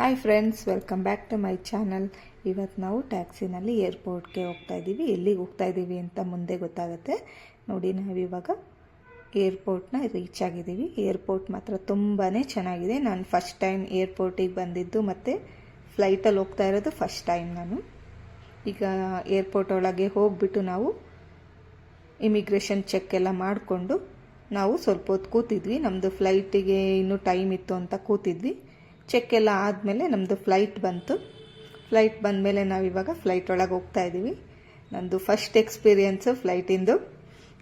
Hi friends welcome back to my channel ಇವತ್ತು ನಾವು ಟ್ಯಾಕ್ಸಿನಲ್ಲಿ ಏರ್ಪೋರ್ಟ್ಗೆ ಹೋಗ್ತಾ ಇದ್ದೀವಿ ಎಲ್ಲಿಗೆ ಹೋಗ್ತಾ ಇದ್ದೀವಿ ಅಂತ ಮುಂದೆ ಗೊತ್ತಾಗುತ್ತೆ. ನೋಡಿ ನಾವಿವಾಗ ಏರ್ಪೋರ್ಟ್ನ ರೀಚ್ ಆಗಿದ್ದೀವಿ. ಏರ್ಪೋರ್ಟ್ ಮಾತ್ರ ತುಂಬಾ ಚೆನ್ನಾಗಿದೆ. ನಾನು ಫಸ್ಟ್ ಟೈಮ್ ಏರ್ಪೋರ್ಟಿಗೆ ಬಂದಿದ್ದು ಮತ್ತು ಫ್ಲೈಟಲ್ಲಿ ಹೋಗ್ತಾ ಇರೋದು ಫಸ್ಟ್ ಟೈಮ್ ನಾನು. ಈಗ ಏರ್ಪೋರ್ಟ್ ಒಳಗೆ ಹೋಗ್ಬಿಟ್ಟು ನಾವು ಇಮಿಗ್ರೇಷನ್ ಚೆಕ್ ಎಲ್ಲ ಮಾಡಿಕೊಂಡು ನಾವು ಸ್ವಲ್ಪ ಹೊತ್ತು ಕೂತಿದ್ವಿ. ನಮ್ಮದು ಫ್ಲೈಟಿಗೆ ಇನ್ನೂ ಟೈಮ್ ಇತ್ತು ಅಂತ ಕೂತಿದ್ವಿ. ಚೆಕ್ ಎಲ್ಲ ಆದಮೇಲೆ ನಮ್ಮದು ಫ್ಲೈಟ್ ಬಂತು. ಫ್ಲೈಟ್ ಬಂದಮೇಲೆ ನಾವಿವಾಗ ಫ್ಲೈಟ್ ಒಳಗೆ ಹೋಗ್ತಾ ಇದ್ದೀವಿ ನಂದು ಫಸ್ಟ್ ಎಕ್ಸ್ಪೀರಿಯೆನ್ಸು ಫ್ಲೈಟಿಂದು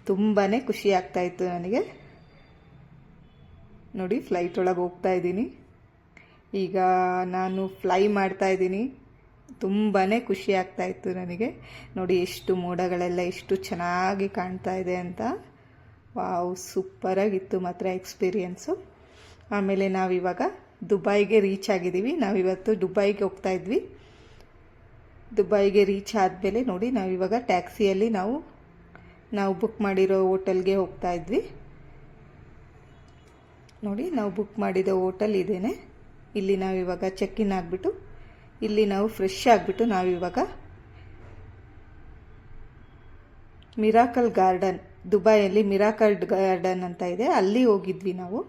ತುಂಬಾ ಖುಷಿ ಆಗ್ತಾಯಿತ್ತು ನನಗೆ. ನೋಡಿ ಫ್ಲೈಟ್ ಒಳಗೆ ಹೋಗ್ತಾ ಇದ್ದೀನಿ ಈಗ ನಾನು ಫ್ಲೈ ಮಾಡ್ತಾ ಇದ್ದೀನಿ ತುಂಬಾ ಖುಷಿ ಆಗ್ತಾ ಇತ್ತು ನನಗೆ. ನೋಡಿ, ಎಷ್ಟು ಮೋಡಗಳೆಲ್ಲ ಎಷ್ಟು ಚೆನ್ನಾಗಿ ಕಾಣ್ತಾ ಇದೆ ಅಂತ. ವಾವ್, ಸೂಪರಾಗಿತ್ತು ಮಾತ್ರ ಎಕ್ಸ್ಪೀರಿಯೆನ್ಸು ಆಮೇಲೆ ನಾವಿವಾಗ ದುಬೈಗೆ ರೀಚ್ ಆಗಿದ್ದೀವಿ. ನಾವಿವತ್ತು ದುಬೈಗೆ ಹೋಗ್ತಾ ಇದ್ವಿ. ದುಬೈಗೆ ರೀಚ್ ಆದಮೇಲೆ ನೋಡಿ, ನಾವಿವಾಗ ಟ್ಯಾಕ್ಸಿಯಲ್ಲಿ ನಾವು ನಾವು ಬುಕ್ ಮಾಡಿರೋ ಹೋಟೆಲ್ಗೆ ಹೋಗ್ತಾ ಇದ್ವಿ. ನೋಡಿ, ನಾವು ಬುಕ್ ಮಾಡಿದ ಹೋಟೆಲ್ ಇದೇನೆ. ಇಲ್ಲಿ ನಾವಿವಾಗ ಚೆಕ್ ಇನ್ ಆಗಿಬಿಟ್ಟು, ಇಲ್ಲಿ ನಾವು ಫ್ರೆಶ್ ಆಗಿಬಿಟ್ಟು ನಾವಿವಾಗ ಮಿರಾಕಲ್ ಗಾರ್ಡನ್ ದುಬೈಯಲ್ಲಿ ಮಿರಾಕಲ್ ಗಾರ್ಡನ್ ಅಂತ ಇದೆ. ಅಲ್ಲಿ ಹೋಗಿದ್ವಿ ನಾವು.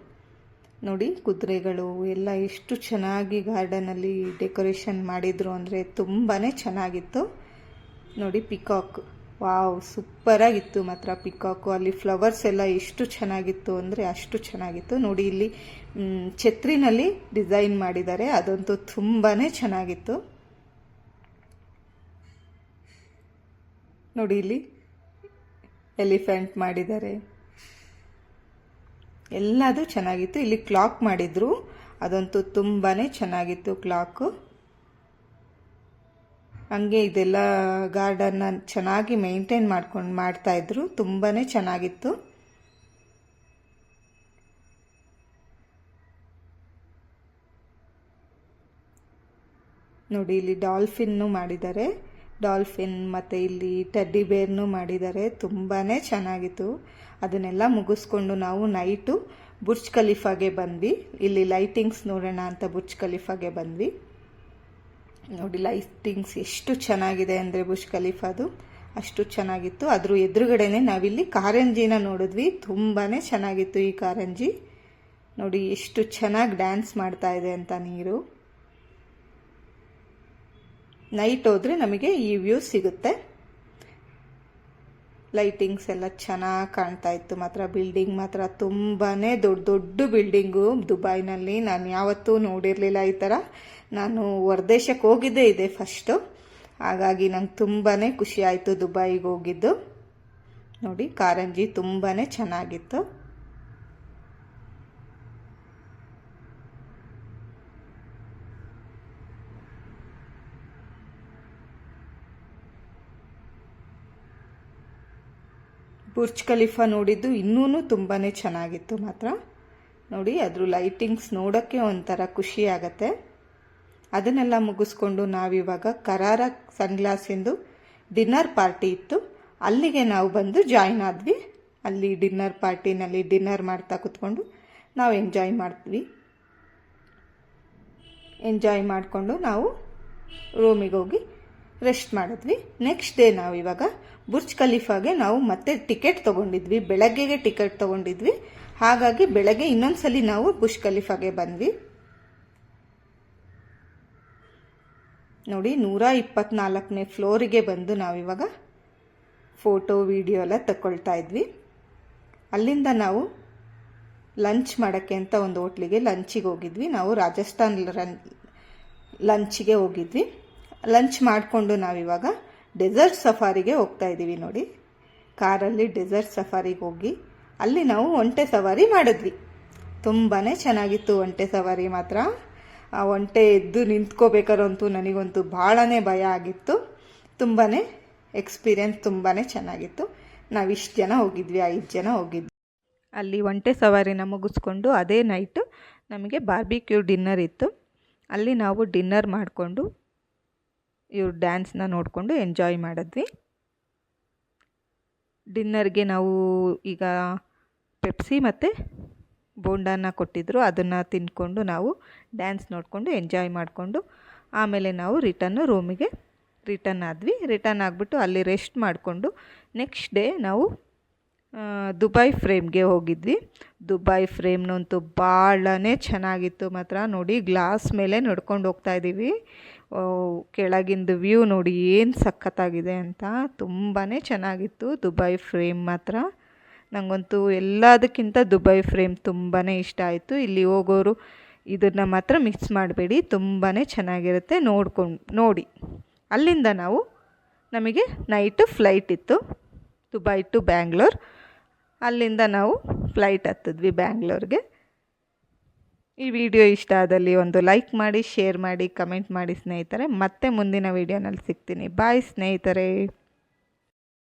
ನೋಡಿ ಕುದುರೆಗಳು ಎಲ್ಲ ಎಷ್ಟು ಚೆನ್ನಾಗಿ ಗಾರ್ಡನಲ್ಲಿ ಡೆಕೋರೇಷನ್ ಮಾಡಿದ್ರು ಅಂದರೆ ತುಂಬಾ ಚೆನ್ನಾಗಿತ್ತು. ನೋಡಿ ಪಿಕಾಕ್. ವಾವ್, ಸೂಪರಾಗಿತ್ತು ಮಾತ್ರ ಪಿಕಾಕು. ಅಲ್ಲಿ ಫ್ಲವರ್ಸ್ ಎಲ್ಲ ಎಷ್ಟು ಚೆನ್ನಾಗಿತ್ತು ಅಂದರೆ ಅಷ್ಟು ಚೆನ್ನಾಗಿತ್ತು. ನೋಡಿ ಇಲ್ಲಿ ಛತ್ರಿನಲ್ಲಿ ಡಿಸೈನ್ ಮಾಡಿದ್ದಾರೆ. ಅದಂತೂ ತುಂಬಾ ಚೆನ್ನಾಗಿತ್ತು. ನೋಡಿ ಇಲ್ಲಿ ಎಲಿಫೆಂಟ್ ಮಾಡಿದ್ದಾರೆ. ಎಲ್ಲದೂ ಚೆನ್ನಾಗಿತ್ತು. ಇಲ್ಲಿ ಕ್ಲಾಕ್ ಮಾಡಿದ್ರು. ಅದಂತೂ ತುಂಬಾ ಚೆನ್ನಾಗಿತ್ತು ಕ್ಲಾಕು. ಹಂಗೆ ಇದೆಲ್ಲ ಗಾರ್ಡನ್ನ ಚೆನ್ನಾಗಿ ಮೇಂಟೈನ್ ಮಾಡ್ಕೊಂಡು ಮಾಡ್ತಾಯಿದ್ರು ತುಂಬಾ ಚೆನ್ನಾಗಿತ್ತು. ನೋಡಿ, ಇಲ್ಲಿ ಡಾಲ್ಫಿನ್ನು ಮಾಡಿದ್ದಾರೆ. ಡಾಲ್ಫಿನ್ ಮತ್ತು ಇಲ್ಲಿ ಟೆಡ್ಡಿ ಬೇರ್ನು ಮಾಡಿದ್ದಾರೆ. ತುಂಬಾ ಚೆನ್ನಾಗಿತ್ತು. ಅದನ್ನೆಲ್ಲ ಮುಗಿಸ್ಕೊಂಡು ನಾವು ನೈಟು ಬುರ್ಜ್ ಖಲೀಫಾಗೆ ಬಂದ್ವಿ. ಇಲ್ಲಿ ಲೈಟಿಂಗ್ಸ್ ನೋಡೋಣ ಅಂತ ಬುರ್ಜ್ ಖಲೀಫಾಗೆ ಬಂದ್ವಿ. ನೋಡಿ, ಲೈಟಿಂಗ್ಸ್ ಎಷ್ಟು ಚೆನ್ನಾಗಿದೆ ಅಂದರೆ ಬುರ್ಜ್ ಖಲೀಫಾದು. ಅಷ್ಟು ಚೆನ್ನಾಗಿತ್ತು. ಅದ್ರ ಎದುರುಗಡೆನೆ ನಾವಿಲ್ಲಿ ಕಾರಂಜಿನ ನೋಡಿದ್ವಿ. ತುಂಬಾ ಚೆನ್ನಾಗಿತ್ತು ಈ ಕಾರಂಜಿ. ನೋಡಿ, ಎಷ್ಟು ಚೆನ್ನಾಗಿ ಡ್ಯಾನ್ಸ್ ಮಾಡ್ತಾ ಇದೆ ಅಂತ ನೀರು. ನೈಟ್ ಹೋದರೆ ನಮಗೆ ಈ ವ್ಯೂ ಸಿಗುತ್ತೆ. ಲೈಟಿಂಗ್ಸ್ ಎಲ್ಲ ಚೆನ್ನಾಗಿ ಕಾಣ್ತಾ ಇತ್ತು. ಮಾತ್ರ ಬಿಲ್ಡಿಂಗ್ ಮಾತ್ರ ತುಂಬಾ ದೊಡ್ಡ ದೊಡ್ಡ ಬಿಲ್ಡಿಂಗು ದುಬೈನಲ್ಲಿ ನಾನು ಯಾವತ್ತೂ ನೋಡಿರಲಿಲ್ಲ ಈ ಥರ ನಾನು ಹೊರದೇಶಕ್ಕೆ ಹೋಗಿದ್ದೇ ಇದೆ ಫಸ್ಟು ಹಾಗಾಗಿ ನಂಗೆ ತುಂಬಾ ಖುಷಿ ಆಯಿತು ದುಬೈಗೆ ಹೋಗಿದ್ದು. ನೋಡಿ ಕಾರಂಜಿ ತುಂಬಾ ಚೆನ್ನಾಗಿತ್ತು. ಬುರ್ಜ್ ಖಲೀಫಾ ನೋಡಿದ್ದು ಇನ್ನೂ ತುಂಬಾ ಚೆನ್ನಾಗಿತ್ತು ಮಾತ್ರ. ನೋಡಿ, ಅದ್ರ ಲೈಟಿಂಗ್ಸ್ ನೋಡೋಕ್ಕೆ ಒಂಥರ ಖುಷಿ ಆಗತ್ತೆ. ಅದನ್ನೆಲ್ಲ ಮುಗಿಸ್ಕೊಂಡು ನಾವಿವಾಗ ಕರಾರ ಸನ್ಗ್ಲಾಸಿಂದು ಡಿನ್ನರ್ ಪಾರ್ಟಿ ಇತ್ತು. ಅಲ್ಲಿಗೆ ನಾವು ಬಂದು ಜಾಯ್ನ್ ಆದ್ವಿ. ಅಲ್ಲಿ ಡಿನ್ನರ್ ಪಾರ್ಟಿನಲ್ಲಿ ಡಿನ್ನರ್ ಮಾಡ್ತಾ ಕೂತ್ಕೊಂಡು ನಾವು ಎಂಜಾಯ್ ಮಾಡ್ತೀವಿ. ಎಂಜಾಯ್ ಮಾಡಿಕೊಂಡು ನಾವು ರೂಮಿಗೆ ಹೋಗಿ ರೆಸ್ಟ್ ಮಾಡಿದ್ವಿ. ನೆಕ್ಸ್ಟ್ ಡೇ ನಾವು ಇವಾಗ ಬುರ್ಜ್ ಖಲೀಫಾಗೆ ನಾವು ಮತ್ತೆ ಟಿಕೆಟ್ ತೊಗೊಂಡಿದ್ವಿ. ಬೆಳಗ್ಗೆಗೆ ಟಿಕೆಟ್ ತೊಗೊಂಡಿದ್ವಿ. ಹಾಗಾಗಿ ಬೆಳಗ್ಗೆ ಇನ್ನೊಂದ್ಸಲಿ ನಾವು ಬುರ್ಜ್ ಖಲೀಫಾಗೆ ಬಂದ್ವಿ. ನೋಡಿ ನೂರ ಇಪ್ಪತ್ನಾಲ್ಕನೇ ಫ್ಲೋರಿಗೆ ಬಂದು ನಾವಿವಾಗ ಫೋಟೋ ವಿಡಿಯೋ ಎಲ್ಲ ತಗೊಳ್ತಾ ಇದ್ವಿ. ಅಲ್ಲಿಂದ ನಾವು ಲಂಚ್ ಮಾಡೋಕ್ಕೆ ಅಂತ ಒಂದು ಹೋಟ್ಲಿಗೆ ಲಂಚಿಗೆ ಹೋಗಿದ್ವಿ. ನಾವು ರಾಜಸ್ಥಾನ್ ಲಂಚಿಗೆ ಹೋಗಿದ್ವಿ. ಲಂಚ್ ಮಾಡಿಕೊಂಡು ನಾವಿವಾಗ ಡೆಸರ್ಟ್ ಸಫಾರಿಗೆ ಹೋಗ್ತಾ ಇದ್ದೀವಿ ನೋಡಿ. ಕಾರಲ್ಲಿ ಡೆಸರ್ಟ್ ಸಫಾರಿಗೆ ಹೋಗಿ ಅಲ್ಲಿ ನಾವು ಒಂಟೆ ಸವಾರಿ ಮಾಡಿದ್ವಿ. ತುಂಬಾ ಚೆನ್ನಾಗಿತ್ತು ಒಂಟೆ ಸವಾರಿ ಮಾತ್ರ. ಆ ಒಂಟೆ ಎದ್ದು ನಿಂತ್ಕೋಬೇಕಾರಂತೂ ನನಗಂತೂ ಭಾಳನೇ ಭಯ ಆಗಿತ್ತು. ತುಂಬಾ ಎಕ್ಸ್ಪೀರಿಯನ್ಸ್ ತುಂಬಾ ಚೆನ್ನಾಗಿತ್ತು. ನಾವು ಇಷ್ಟು ಜನ ಹೋಗಿದ್ವಿ, ಐದು ಜನ ಹೋಗಿದ್ವಿ. ಅಲ್ಲಿ ಒಂಟೆ ಸವಾರಿನ ಮುಗಿಸ್ಕೊಂಡು ಅದೇ ನೈಟು ನಮಗೆ ಬಾರ್ಬಿಕ್ಯೂ ಡಿನ್ನರ್ ಇತ್ತು. ಅಲ್ಲಿ ನಾವು ಡಿನ್ನರ್ ಮಾಡಿಕೊಂಡು ಇವ್ರ ಡ್ಯಾನ್ಸ್ನ ನೋಡಿಕೊಂಡು ಎಂಜಾಯ್ ಮಾಡಿದ್ವಿ. ಡಿನ್ನರ್ಗೆ ನಾವು ಈಗ ಪೆಪ್ಸಿ ಮತ್ತು ಬೋಂಡಾನ ಕೊಟ್ಟಿದ್ದರು ಅದನ್ನು ತಿಂದ್ಕೊಂಡು ನಾವು ಡ್ಯಾನ್ಸ್ ನೋಡಿಕೊಂಡು ಎಂಜಾಯ್ ಮಾಡಿಕೊಂಡು ಆಮೇಲೆ ನಾವು ರಿಟನ್ನು ರೂಮಿಗೆ ರಿಟರ್ನ್ ಆದ್ವಿ. ರಿಟರ್ನ್ ಆಗಿಬಿಟ್ಟು ಅಲ್ಲಿ ರೆಸ್ಟ್ ಮಾಡಿಕೊಂಡು ನೆಕ್ಸ್ಟ್ ಡೇ ನಾವು ದುಬೈ ಫ್ರೇಮ್ಗೆ ಹೋಗಿದ್ವಿ. ದುಬೈ ಫ್ರೇಮ್ನಂತೂ ಭಾಳನೇ ಚೆನ್ನಾಗಿತ್ತು ಮಾತ್ರ. ನೋಡಿ ಗ್ಲಾಸ್ ಮೇಲೆ ನಡ್ಕೊಂಡು ಹೋಗ್ತಾ ಇದ್ದೀವಿ ಕೆಳಗಿಂದು ವ್ಯೂ ನೋಡಿ ಏನು ಸಖತ್ತಾಗಿದೆ ಅಂತ ತುಂಬಾ ಚೆನ್ನಾಗಿತ್ತು. ದುಬೈ ಫ್ರೇಮ್ ಮಾತ್ರ. ನನಗಂತೂ ಎಲ್ಲದಕ್ಕಿಂತ ದುಬೈ ಫ್ರೇಮ್ ತುಂಬಾ ಇಷ್ಟ ಆಯಿತು. ಇಲ್ಲಿ ಹೋಗೋರು ಇದನ್ನು ಮಾತ್ರ ಮಿಕ್ಸ್ ಮಾಡಬೇಡಿ. ತುಂಬಾ ಚೆನ್ನಾಗಿರುತ್ತೆ. ನೋಡ್ಕೊಂಡು, ನೋಡಿ. ಅಲ್ಲಿಂದ ನಾವು ನಮಗೆ ನೈಟು ಫ್ಲೈಟ್ ಇತ್ತು. Dubai to Bangalore. ಅಲ್ಲಿಂದ ನಾವು ಫ್ಲೈಟ್ ಹತ್ತಿದ್ವಿ ಬ್ಯಾಂಗ್ಳೂರ್ಗೆ. ಈ ವಿಡಿಯೋ ಇಷ್ಟ ಆದಲ್ಲಿ ಒಂದು ಲೈಕ್ ಮಾಡಿ, ಶೇರ್ ಮಾಡಿ, ಕಮೆಂಟ್ ಮಾಡಿ ಸ್ನೇಹಿತರೆ. ಮತ್ತೆ ಮುಂದಿನ ವಿಡಿಯೋನಲ್ಲಿ ಸಿಗ್ತೀನಿ. ಬಾಯ್ ಸ್ನೇಹಿತರೆ.